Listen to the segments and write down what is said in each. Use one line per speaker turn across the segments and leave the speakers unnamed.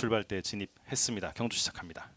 출발대에 진입했습니다. 경주 시작합니다.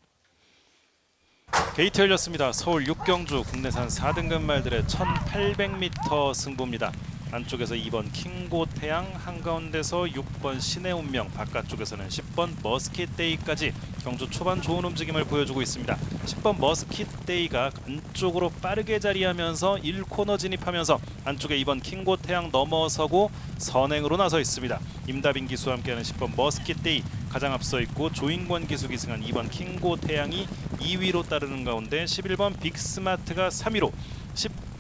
게이트 열렸습니다. 서울 6경주 국내산 4등급 말들의 1800m 승부입니다. 안쪽에서 2번 킹고 태양, 한가운데서 6번 신의 운명, 바깥쪽에서는 10번 머스킷 데이까지 경주 초반 좋은 움직임을 보여주고 있습니다. 10번 머스킷 데이가 안쪽으로 빠르게 자리하면서 1코너 진입하면서 안쪽에 2번 킹고 태양 넘어서고 선행으로 나서 있습니다. 임다빈 기수와 함께하는 10번 머스킷 데이 가장 앞서 있고 조인권 기수 기승한 2번 킹고 태양이 2위로 따르는 가운데 11번 빅스마트가 3위로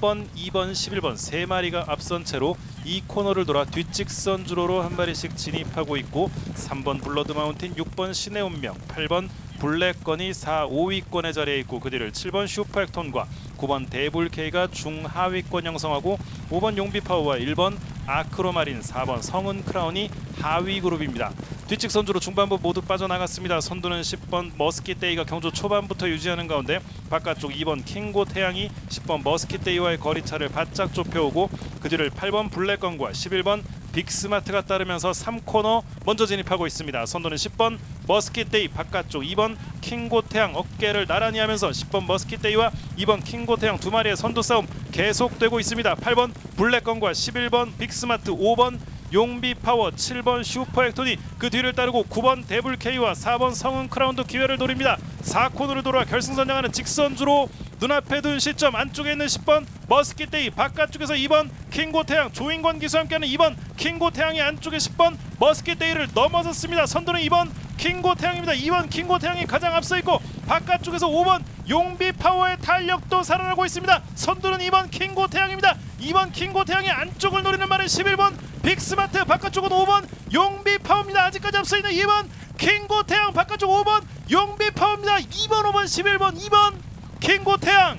10번, 2번, 11번 세 마리가 앞선 채로 이 코너를 돌아 뒷직선 주로로 한 마리씩 진입하고 있고 3번 블러드 마운틴, 6번 신의 운명, 8번 블랙건이 4, 5위권에 자리해 있고 그 뒤를 7번 슈퍼액톤과 9번 데블케이가 중하위권 형성하고 5번 용비파워와 1번 아크로마린, 4번 성은 크라운이 하위 그룹입니다. 뒤측 선주로 중반부 모두 빠져나갔습니다. 선두는 10번 머스킷데이가 경주 초반부터 유지하는 가운데 바깥쪽 2번 킹고 태양이 10번 머스킷데이와의 거리차를 바짝 좁혀오고 그 뒤를 8번 블랙건과 11번 빅스마트가 따르면서 3코너 먼저 진입하고 있습니다. 선두는 10번 머스킷데이 바깥쪽 2번 킹고 태양 어깨를 나란히 하면서 10번 머스킷데이와 2번 킹고 태양 두 마리의 선두 싸움 계속되고 있습니다. 8번 블랙건과 11번 빅스마트 5번 용비 파워 7번 슈퍼 액토니 그 뒤를 따르고 9번 데블 K와 4번 성은 크라운도 기회를 노립니다. 4코너를 돌아 결승선 향하는 직선주로 눈앞에 둔 시점 안쪽에 있는 10번 머스킷데이 바깥쪽에서 2번 킹고 태양 조인권 기수와 함께하는 2번 킹고 태양이 안쪽에 10번 머스킷데이를 넘어섰습니다. 선두는 2번 킹고 태양입니다. 2번 킹고 태양이 가장 앞서 있고 바깥쪽에서 5번 용비 파워의 탄력도 살아나고 있습니다. 선두는 2번 킹고 태양입니다. 2번 킹고 태양이 안쪽을 노리는 말은 11번 빅스마트 바깥쪽은 5번 용비 파워입니다. 아직까지 앞서 있는 2번 킹고 태양 바깥쪽 5번 용비 파워입니다. 2번 5번 11번 2번 킹고 태양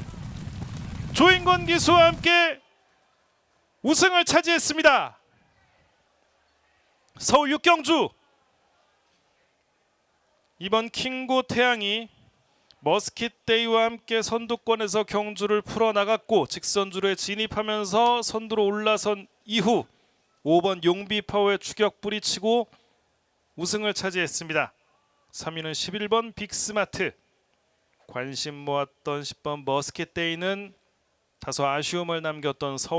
조인권 기수와 함께 우승을 차지했습니다. 서울 육경주 이번 킹고 태양이 머스킷데이와 함께 선두권에서 경주를 풀어나갔고 직선주로에 진입하면서 선두로 올라선 이후 5번 용비파워의 추격 뿌리치고 우승을 차지했습니다. 3위는 11번 빅스마트 관심 모았던 10번 머스킷데이는 다소 아쉬움을 남겼던 서울